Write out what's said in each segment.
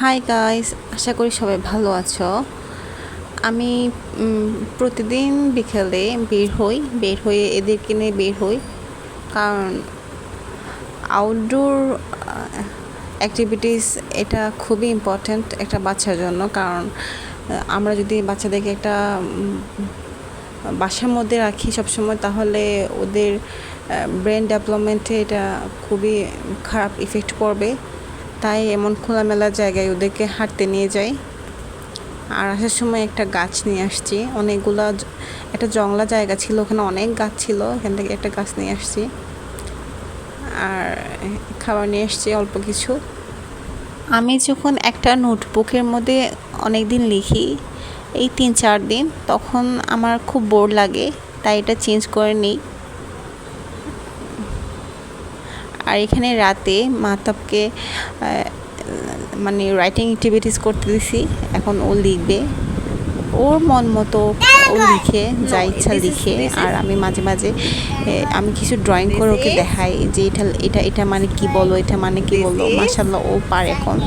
Hi guys আশা করি সবাই ভালো আছো। আমি প্রতিদিন বিকেলে বের হই, বের হয়ে এদেরকে নিয়ে বের হই। কারণ আউটডোর অ্যাক্টিভিটিস এটা খুবই ইম্পর্ট্যান্ট একটা বাচ্চার জন্য। কারণ আমরা যদি বাচ্চাদেরকে একটা বাসার মধ্যে রাখি সবসময়, তাহলে ওদের ব্রেন ডেভেলপমেন্টে এটা খুবই খারাপ ইফেক্ট পড়বে। তাই এমন খোলামেলা জায়গায় ওদেরকে হাঁটতে নিয়ে যাই। আর আসার সময় একটা গাছ নিয়ে আসছি। অনেকগুলা একটা জংলা জায়গা ছিল, ওখানে অনেক গাছ ছিল এখান থেকে একটা গাছ নিয়ে আসছি। আর খাবার নিয়ে এসছি অল্প কিছু। আমি যখন একটা নোটবুকের মধ্যে অনেক দিন লিখি, এই তিন চার দিন, তখন আমার খুব বোর লাগে, তাই এটা চেঞ্জ করে নিই। আর এখানে রাতে মাতাবকে মানে রাইটিং অ্যাক্টিভিটিস করতে দিছি। এখন ও লিখবে। ওর মন মতো ও লিখে যা ইচ্ছা লিখে। আর আমি মাঝে মাঝে আমি কিছু ড্রয়িং করে ওকে দেখাই যে এটা এটা এটা মানে কি বলো এটা মানে কি বলো। মাসাল্লাহ ও পারে এখন।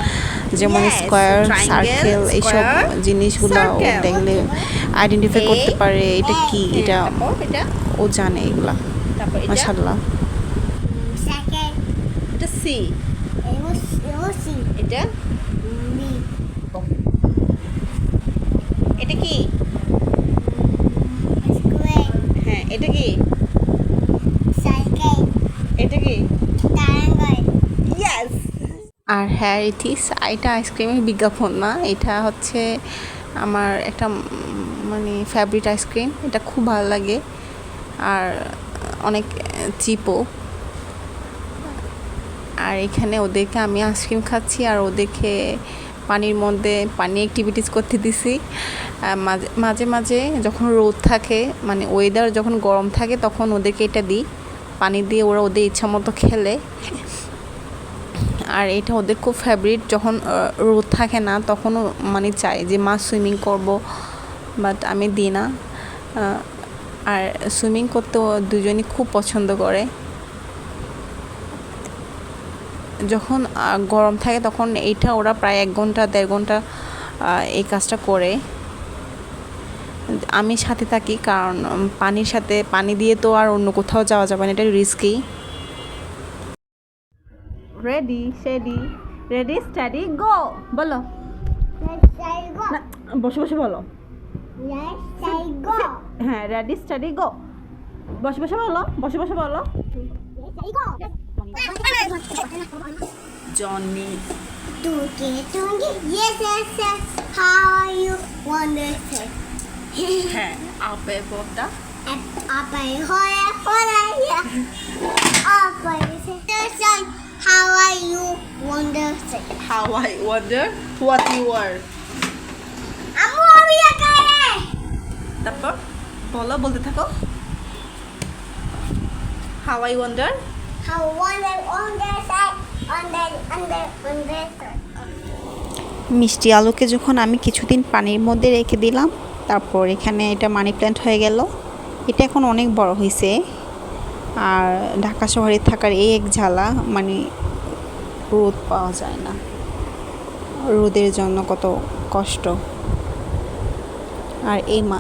যেমন স্কোয়ার সার্কেল এইসব জিনিসগুলো ও দেখলে আইডেন্টিফাই করতে পারে এটা কি এটা ও জানে এগুলা। মাসাল্লাহ সি এটা. এটা কি. হ্যাঁ এটা কি. এটা কি আর হ্যাঁ ইথিস এটা আইসক্রিমের বিজ্ঞাপন না, এটা হচ্ছে আমার একটা মানে ফেভারিট আইসক্রিম এটা খুব ভালো লাগে আর অনেক চিপও আর এখানে ওদেরকে আমি আইসক্রিম খাচ্ছি আর ওদেরকে পানির মধ্যে পানি অ্যাক্টিভিটিস করতে দিছি। মাঝে মাঝে মাঝে যখন রোদ থাকে মানে ওয়েদার যখন গরম থাকে, তখন ওদেরকে এটা দিই। পানি দিয়ে ওরা ওদের ইচ্ছা মতো খেলে। আর এটা ওদের খুব ফেভারিট যখন রোদ থাকে না, তখনও মানে চাই যে, মা সুইমিং করব। বাট আমি দিই না। আর সুইমিং করতে দুজনই খুব পছন্দ করে। যখন গরম থাকে তখন এইটা ওরা প্রায় এক ঘণ্টা দেড় ঘণ্টা এই কাজটা করে। আমি সাথে থাকি কারণ পানির সাথে পানি দিয়ে তো আর অন্য কোথাও যাওয়া যাবে না এটা risky ready shady ready study go বলো। বসে বসে বলো. হ্যাঁ রেডি স্টাডি গো বসে বসে বলো বসে বসে বলো। Johnny Tuki, tuki, yes, yes, yes. How are you? Wonderful. হ্যাঁ আপে বোটা hoya, yeah. Up and say, how are you? Wonderful. How I wonder what you are আমি আমি একাই তারপর বলো বলতে থাকো হাউ আই ওয়ান্ডার মিষ্টি আলুকে যখন আমি কিছুদিন পানির মধ্যে রেখে দিলাম, তারপর এখানে এটা মানি প্ল্যান্ট হয়ে গেল। এটা এখন অনেক বড় হয়েছে। আর ঢাকা শহরে থাকার এই এক ঝালা মানে রোদ পাওয়া যায় না। রোদের জন্য কত কষ্ট। আর এই মা